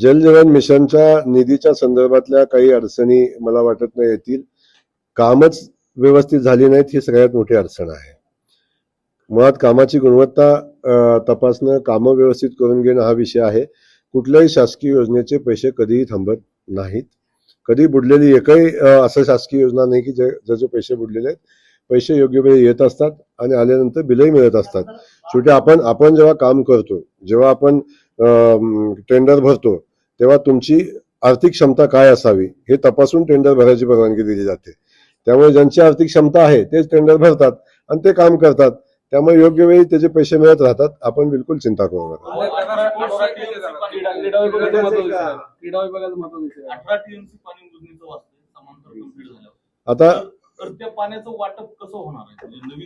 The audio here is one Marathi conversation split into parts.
जल जीवन मिशनच्या निधीच्या संदर्भातल्या काही अडचणी मला वाटत नाही येतील. कामच व्यवस्थित झाली नाहीत ही सगळ्यात मोठी अडचण आहे. मुळात कामाची गुणवत्ता तपासणं कामं व्यवस्थित करून घेणं हा विषय आहे. कुठल्याही शासकीय योजनेचे पैसे कधीही थांबत नाहीत. कधी बुडलेली एकही असं शासकीय योजना नाही की जे ज्याचे पैसे बुडलेले आहेत पैसे योग्य वेळी येत असतात आणि आल्यानंतर बिलही मिळत असतात. शेवटी आपण आपण जेव्हा काम करतो जेव्हा आपण टेंडर भरतो तेव्हा तुमची आर्थिक क्षमता काय असावी हे तपासून टेंडर भरायची परवानगी दिली जाते. त्यामुळे ज्यांची आर्थिक क्षमता आहे तेच टेंडर भरतात आणि ते काम करतात. त्यामुळे योग्य वेळी त्याचे पैसे मिळत राहतात आपण बिलकुल चिंता करू नका. आता तर त्या पाण्याचं वाटप कसं होणार आहे? म्हणजे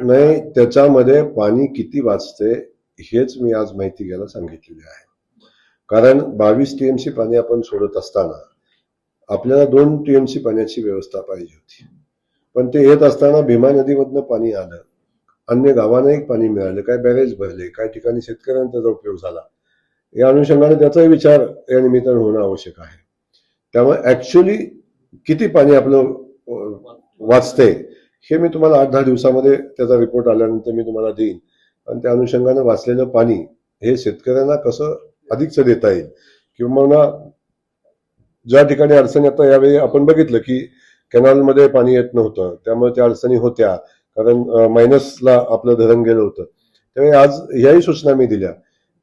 नाही त्याच्यामध्ये पाणी किती वाचते हेच मी आज माहिती घ्यायला सांगितलेली आहे. कारण बावीस टीएमसी पाणी आपण सोडत असताना आपल्याला दोन टीएमसी पाण्याची व्यवस्था पाहिजे होती. पण ते येत असताना भीमा नदीमधनं पाणी आलं. अन्य गावांनाही पाणी मिळालं. काय बॅरेज भरले? काय ठिकाणी शेतकऱ्यांना त्याचा उपयोग झाला? या अनुषंगाने त्याचाही विचार या निमित्तानं होणं आवश्यक आहे. त्यामुळे ऍक्च्युली किती पाणी आपलं वाचते हे मी तुम्हाला आठ दहा दिवसामध्ये त्याचा रिपोर्ट आल्यानंतर मी तुम्हाला देईन. आणि त्या अनुषंगानं वाचलेलं पाणी हे शेतकऱ्यांना कसं अधिकचं देता येईल किंवा ज्या ठिकाणी अडचणी आता यावेळी आपण बघितलं की कॅनॉलमध्ये पाणी येत नव्हतं त्यामुळे त्या अडचणी होत्या कारण मायनसला आपलं धरण गेलं होतं त्यावेळी आज ह्याही सूचना मी दिल्या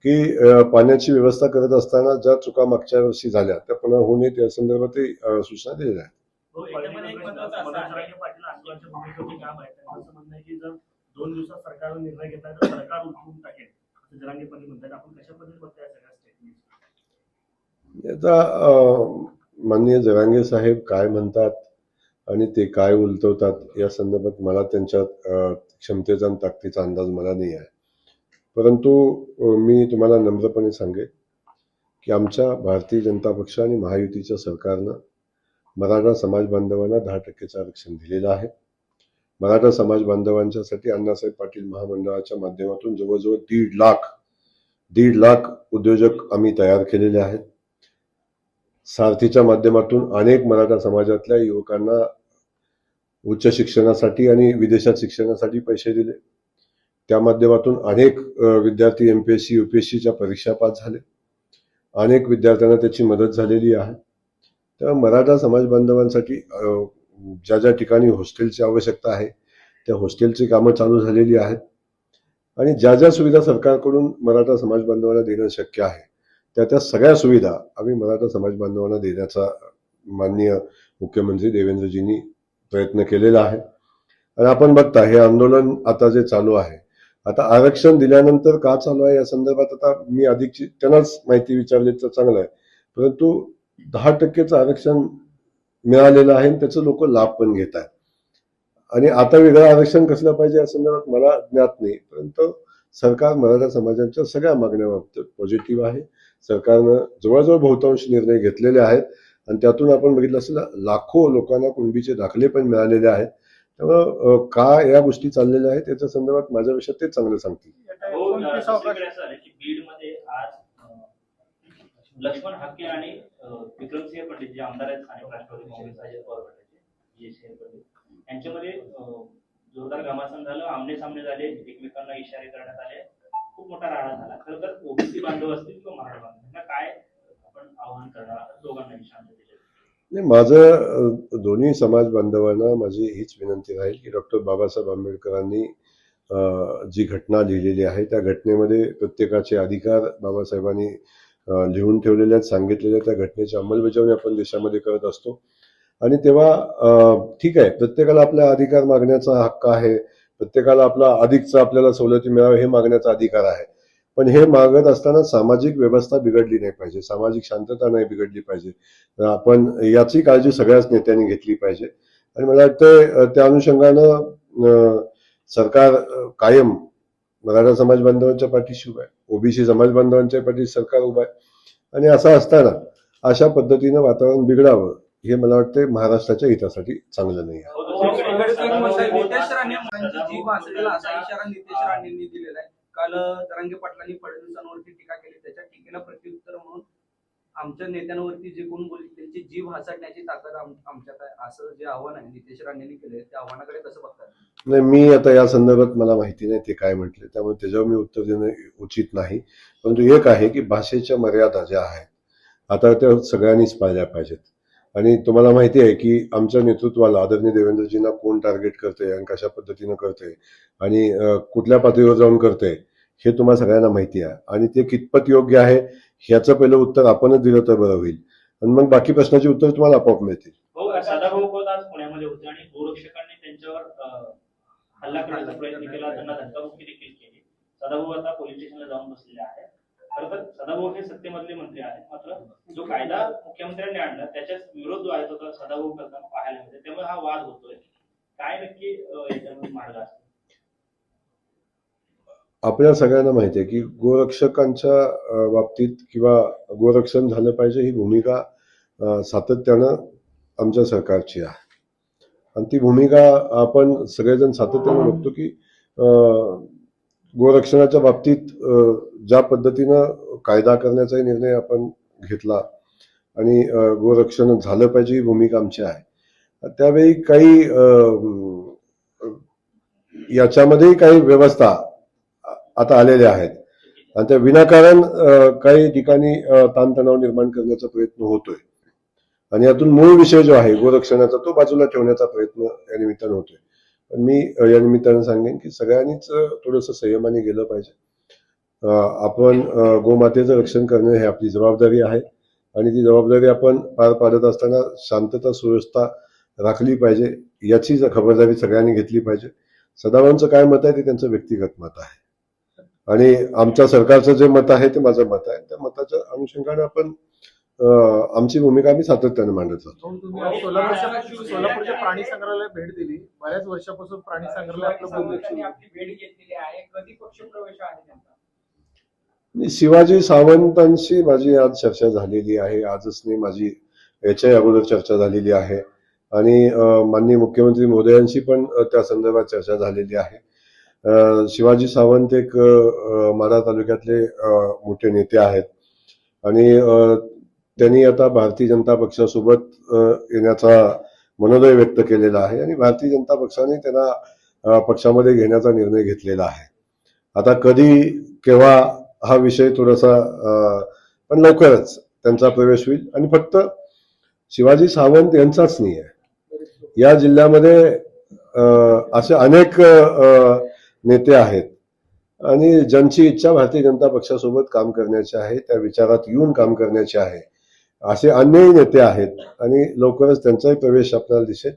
की पाण्याची व्यवस्था करत असताना ज्या चुका मागच्या वर्षी झाल्या त्या पुन्हा होऊ नये त्या संदर्भातही सूचना दिलेल्या आहेत दोन दिवसात सरकारनं निर्णय घेतला तर सरकार उठवून टाकेल. असं जरांगे पाटील म्हणतात आपण कशा पद्धतीने बघताय या सगळ्या स्टेटमेंट आता माननीय जरांगे साहेब काय म्हणतात आणि ते काय उलटवतात या संदर्भात मला त्यांच्या क्षमतेचा आणि ताकदीचा अंदाज मला नाही आहे. परंतु मी तुम्हाला नम्रपणे सांगेन की आमच्या भारतीय जनता पक्ष आणि महायुतीच्या सरकारनं मराठा समाज बांधवांना दहा टक्केचं आरक्षण दिलेलं आहे. मराठा समाज बांधवांच्यासाठी अण्णासाहेब पाटील महामंडळाच्या माध्यमातून जवळजवळ दीड लाख दीड लाख उद्योजक आम्ही तयार केलेले आहेत. सारथीच्या माध्यमातून अनेक मराठा समाजातल्या युवकांना उच्च शिक्षणासाठी आणि विदेशात शिक्षणासाठी पैसे दिले. त्या माध्यमातून अनेक विद्यार्थी M P S C U P S सीच्या परीक्षा पास झाले. अनेक विद्यार्थ्यांना त्याची मदत झालेली आहे. तर मराठा समाज बांधवांसाठी ज्या ज्या ठिकाणी हॉस्टेलची आवश्यकता आहे त्या हॉस्टेलची कामं चालू झालेली आहेत. आणि ज्या ज्या सुविधा सरकारकडून मराठा समाज बांधवांना देणं शक्य आहे त्या त्या सगळ्या सुविधा आम्ही मराठा समाज बांधवांना देण्याचा माननीय मुख्यमंत्री देवेंद्रजींनी प्रयत्न केलेला आहे. आणि आपण बघता हे आंदोलन आता जे चालू आहे आता आरक्षण दिल्यानंतर का चालू आहे या संदर्भात आता मी अधिकची त्यांनाच माहिती विचारली तर चांगलं आहे. परंतु दहा टक्केचं आरक्षण मिळालेलं आहे आणि त्याचं लोक लाभ पण घेत आहेत. आणि आता वेगळं आरक्षण कसलं पाहिजे या संदर्भात मला ज्ञात नाही. परंतु सरकार मराठा समाजाच्या सगळ्या मागण्याबाबतीत पॉझिटिव्ह आहे. सरकारनं जवळजवळ बहुतांश निर्णय घेतलेले आहेत. आणि त्यातून आपण बघितलं असेल लाखो लोकांना कुणबीचे दाखले पण मिळालेले आहेत. त्यामुळं का या गोष्टी चाललेल्या आहेत याच्या संदर्भात माझ्यापेक्षा तेच चांगलं सांगतील हो, दुसरीकडे असं झालं की बीडमध्ये आज अं, लक्ष्मण हाके आणि विक्रमसिंह पंडित जे आमदार आहेत स्थानिक राष्ट्रवादी काँग्रेस अजित पवार गटाचे सिंह पंडित यांच्यामध्ये जोरदार घमासान झालं आमने सामने झाले एकमेकांना इशारे करण्यात आले खूप मोठा राडा झाला. खरं तर ओबीसी बांधव असतील किंवा मराठा बांधव यांना काय आपण आव्हान करणार दोघांनाही शांततेचे नाही माझं दोन्ही समाज बांधवांना माझी हीच विनंती राहील की डॉक्टर बाबासाहेब आंबेडकरांनी जी घटना लिहिलेली आहे त्या घटनेमध्ये प्रत्येकाचे अधिकार बाबासाहेबांनी लिहून ठेवलेल्या आहेत त्या घटनेची अंमलबजावणी आपण देशामध्ये करत असतो. आणि तेव्हा ठीक आहे प्रत्येकाला आपला अधिकार मागण्याचा हक्क आहे. प्रत्येकाला आपला अधिकचा आपल्याला सवलती मिळावं हे मागण्याचा अधिकार आहे. पण हे मागत असताना सामाजिक व्यवस्था बिघडली नाही पाहिजे. सामाजिक शांतता नाही बिघडली पाहिजे. आपण याची काळजी सगळ्याच नेत्यांनी घेतली पाहिजे. आणि मला वाटतं त्या अनुषंगानं सरकार कायम मराठा समाज बांधवांच्या पाठीशी उभा आहे. ओबीसी समाज बांधवांच्या पाठीशी सरकार उभा आहे. आणि असं असताना अशा पद्धतीनं वातावरण बिघडावं हे मला वाटतं महाराष्ट्राच्या हितासाठी चांगलं नाही आहे. हो, हो, हो. काल तरंगे पाटलांनी फडणवीसांवरती टीका केली. त्याच्या टीकेला प्रत्युत्तर म्हणून आमच्या नेत्यांवरती जे कोण बोलतील त्यांची जीव हासडण्याची ताकद आमच्यात आहे असं जे आव्हान आहे नितेश राणेंनी केले त्या आव्हानाकडे कसं बघतात? नाही मी आता या संदर्भात मला माहिती नाही ते काय म्हटले त्यामुळे त्याच्यावर मी उत्तर देणं उचित नाही. परंतु एक आहे की भाषेच्या मर्यादा ज्या आहेत आता त्या सगळ्यांनीच पाहिल्या पाहिजेत. आणि तुम्हाला माहिती आहे की आमच्या नेतृत्वाला आदरणीय देवेंद्रजींना कोण टार्गेट करते आणि कशा पद्धतीनं करते आणि कुठल्या पातळीवर जाऊन करते हे तुम्हाला सगळ्यांना माहिती आहे. आणि ते कितपत योग्य आहे ह्याचं पहिलं उत्तर आपणच दिलं तर बरं होईल. आणि मग बाकी प्रश्नाची उत्तर तुम्हाला आपोआप मिळतील. हो, भाऊ सदाभाऊ आज पुण्यामध्ये होते आणि गोरक्षकांनी त्यांच्यावर हल्ला करण्याचा प्रयत्न केला. त्यांना धक्काबुक्की देखील केली. सदाभाऊ आता पोलीस स्टेशनला जाऊन बसलेले आहेत. खरं तर सदाभाऊ हे सत्तेमधले मंत्री आहेत. मात्र जो कायदा मुख्यमंत्र्यांनी आणला त्याच्याच विरोध जो आहे तो आता सदाभाऊ करताना पाहायला मिळतो त्यामुळे हा वाद होतोय. काय नक्की याच्यामध्ये मार्ग असतो? आपल्या सगळ्यांना माहिती आहे की गोरक्षकांच्या बाबतीत किंवा गोरक्षण झालं पाहिजे ही भूमिका सातत्यानं आमच्या सरकारची आहे. आणि ती भूमिका आपण सगळेजण सातत्यानं बघतो की गोरक्षणाच्या बाबतीत ज्या पद्धतीनं कायदा करण्याचाही निर्णय आपण घेतला आणि गोरक्षण झालं पाहिजे ही भूमिका आमची आहे. त्यावेळी काही याच्यामध्येही काही व्यवस्था आता आलेल्या आहेत. आणि त्या विनाकारण काही ठिकाणी ताणतणाव निर्माण करण्याचा प्रयत्न होतोय. आणि यातून मूळ विषय जो आहे गोरक्षणाचा तो बाजूला ठेवण्याचा प्रयत्न या निमित्तानं होतोय. पण मी या निमित्तानं सांगेन की सगळ्यांनीच थोडस थोडंसं संयमाने गेलं पाहिजे. आपण गोमातेचं रक्षण करणं हे आपली जबाबदारी आहे. आणि ती जबाबदारी आपण पार पाडत असताना शांतता सुव्यवस्था राखली पाहिजे. याची खबरदारी सगळ्यांनी घेतली पाहिजे. सदाभाऊंचं काय मत आहे ते त्यांचं व्यक्तिगत मत आहे. आणि आमच्या सरकारचं जे मत आहे ते माझं मत आहे. त्या मताच्या अनुषंगाने आपण अं, आमची भूमिका आम्ही सातत्याने मांडत जातो. सोलापूरच्या प्राणी संग्रहालयाला भेट दिली. बऱ्याच वर्षापासून प्राणी संग्रहालय शिवाजी सावंतांशी माझी आज चर्चा झालेली आहे. आजच नाही माझी याच्याही अगोदर चर्चा झालेली आहे. आणि माननीय मुख्यमंत्री मोदयांशी पण त्या संदर्भात चर्चा झालेली आहे. शिवाजी सावंत एक माढा तालुक्यातले मोठे नेते आहेत. आणि त्यांनी आता भारतीय जनता पक्षासोबत येण्याचा मनोदय व्यक्त केलेला आहे आणि भारतीय जनता पक्षाने त्यांना पक्षामध्ये घेण्याचा निर्णय घेतलेला आहे. आता कधी केव्हा हा विषय थोडासा पण लवकरच त्यांचा प्रवेश होईल. आणि फक्त शिवाजी सावंत यांचाच नाही आहे या जिल्ह्यामध्ये असे अनेक नेते आहेत. आणि ज्यांची इच्छा भारतीय जनता पक्षासोबत काम करण्याची आहे त्या विचारात येऊन काम करण्याची आहे. असे अन्यही नेते आहेत आणि लवकरच त्यांचाही प्रवेश आपल्याला दिसेल.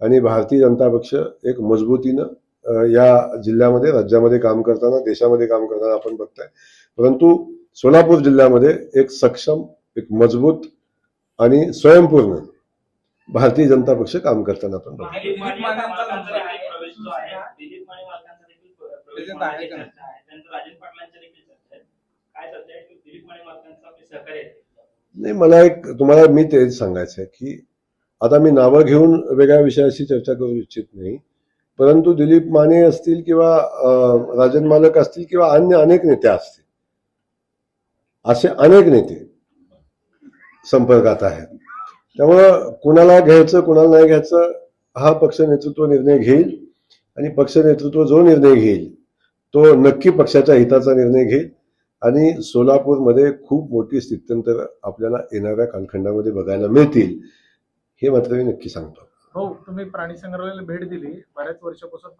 आणि भारतीय जनता पक्ष एक मजबूतीनं या जिल्ह्यामध्ये राज्यामध्ये काम करताना देशामध्ये काम करताना आपण बघताय. परंतु सोलापूर जिल्ह्यामध्ये एक सक्षम एक मजबूत आणि स्वयंपूर्ण भारतीय जनता पक्ष काम करताना आपण बघतो त्याच्यात आहे होण्याची का? चर्चा आहे त्यांचं राजन पाटलांच्या देखील चर्चा आहे काय चर्चा आहे की दिलीप माने मालकांचं आपले सहकार्य आहे नाही मला एक तुम्हाला मी तेच सांगायचं आहे की आता मी नावं घेऊन वेगळ्या विषयाशी चर्चा करू इच्छित नाही. परंतु दिलीप माने असतील किंवा अं, राजन मालक असतील किंवा अन्य अनेक नेते असतील असे अनेक नेते संपर्कात आहेत. त्यामुळं कुणाला घ्यायचं कुणाला नाही घ्यायचं हा पक्ष नेतृत्व निर्णय घेईल आणि पक्ष नेतृत्व जो निर्णय घेईल तो नक्की पक्षाच्या हिताचा निर्णय घेईल आणि सोलापूरमध्ये खूप मोठी स्थित्यंतर आपल्याला येणाऱ्या कालखंडामध्ये बघायला मिळतील हे मात्र मी नक्की सांगतो. हो तुम्ही प्राणी संग्रहालयाला भेट दिली. बऱ्याच वर्षापासून